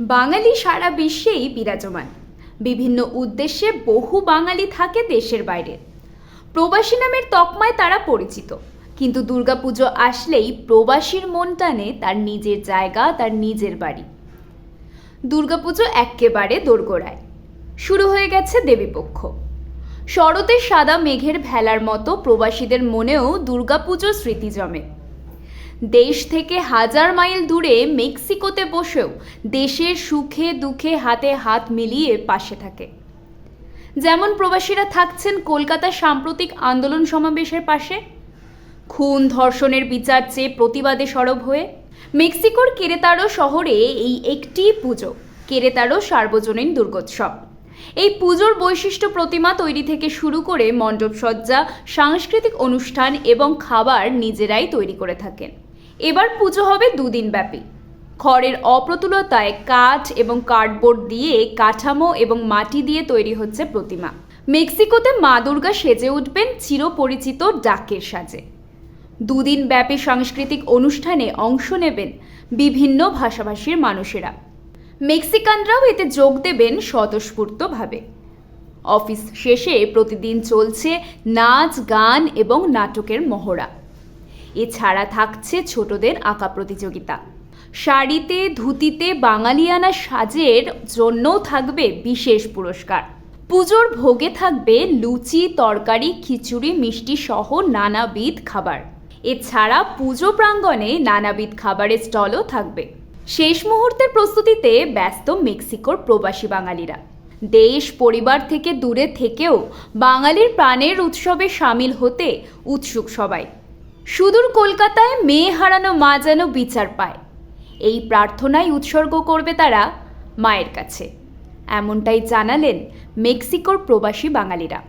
বাঙালি সারা বিশ্বেই বিরাজমান। বিভিন্ন উদ্দেশ্যে বহু বাঙালি থাকে দেশের বাইরে। প্রবাসী নামের তকমায় তারা পরিচিত। কিন্তু দুর্গাপুজো আসলেই প্রবাসীর মন টানে তার নিজের জায়গা, তার নিজের বাড়ি। দুর্গাপুজো এক্কেবারে দোরগোড়ায়। শুরু হয়ে গেছে দেবীপক্ষ। শরতের সাদা মেঘের ভেলার মতো প্রবাসীদের মনেও দুর্গাপুজোর স্মৃতি জমে। দেশ থেকে হাজার মাইল দূরে মেক্সিকোতে বসেও দেশের সুখে দুঃখে হাতে হাত মিলিয়ে পাশে থাকে। যেমন প্রবাসীরা থাকছেন কলকাতার সাম্প্রতিক আন্দোলন সমাবেশের পাশে। খুন ধর্ষণের বিচার চেয়ে প্রতিবাদে সরব হয়ে মেক্সিকোর কেরেতারো শহরে এই একটি পুজো, কেরেতারো সার্বজনীন দুর্গোৎসব। এই পুজোর বৈশিষ্ট্য প্রতিমা তৈরি থেকে শুরু করে মণ্ডপসজ্জা, সাংস্কৃতিক অনুষ্ঠান এবং খাবার নিজেরাই তৈরি করে থাকেন। এবার পুজো হবে দুদিন ব্যাপী খড়ের অপ্রতুলতায় কাঠ এবং কার্ডবোর্ড দিয়ে কাঠামো এবং মাটি দিয়ে তৈরি হচ্ছে প্রতিমা। মেক্সিকোতে মা দুর্গা সেজে উঠবেন চিরপরিচিত ডাকের সাজে। দুদিন ব্যাপী সাংস্কৃতিক অনুষ্ঠানে অংশ নেবেন বিভিন্ন ভাষাভাষীর মানুষেরা। মেক্সিকানরাও এতে যোগ দেবেন স্বতঃস্ফূর্তভাবে। অফিস শেষে প্রতিদিন চলছে নাচ, গান এবং নাটকের মহড়া। এছাড়া থাকছে ছোটদের আঁকা প্রতিযোগিতা। শাড়িতে, ধুতিতে বাঙালিয়ানা সাজের জন্যও থাকবে বিশেষ পুরস্কার। পুজোর ভোগে থাকবে লুচি, তরকারি, খিচুড়ি, মিষ্টি সহ নানাবিধ খাবার। এছাড়া পুজো প্রাঙ্গণে নানাবিধ খাবারের স্টলও থাকবে। শেষ মুহূর্তের প্রস্তুতিতে ব্যস্ত মেক্সিকোর প্রবাসী বাঙালিরা। দেশ, পরিবার থেকে দূরে থেকেও বাঙালির প্রাণের উৎসবে সামিল হতে উৎসুক সবাই। সুদূর কলকাতায় মেয়ে হারানো মা যেন বিচার পায়। এই প্রার্থনাই উৎসর্গ করবে তারা মায়ের কাছে। এমনটাই জানালেন মেক্সিকোর প্রবাসী বাঙালিরা।